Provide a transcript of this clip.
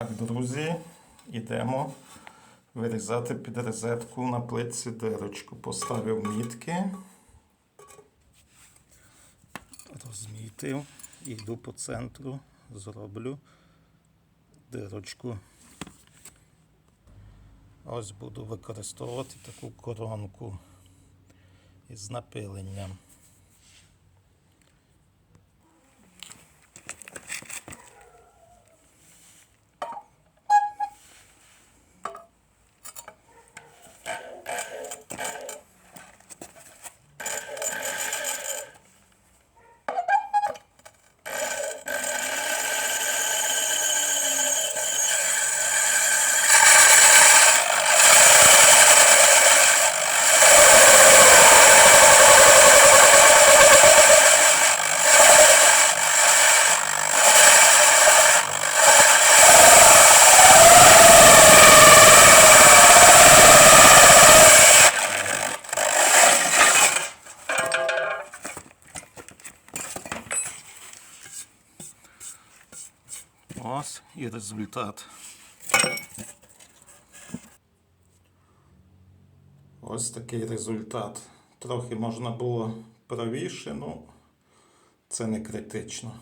Так, друзі, йдемо вирізати під розетку на плитці дирочку. Поставив мітки. Розмітив і йду по центру, зроблю дирочку. Ось буду використовувати таку коронку із напиленням. Ось і результат. Ось такий результат. Трохи можна було правіше, ну це не критично.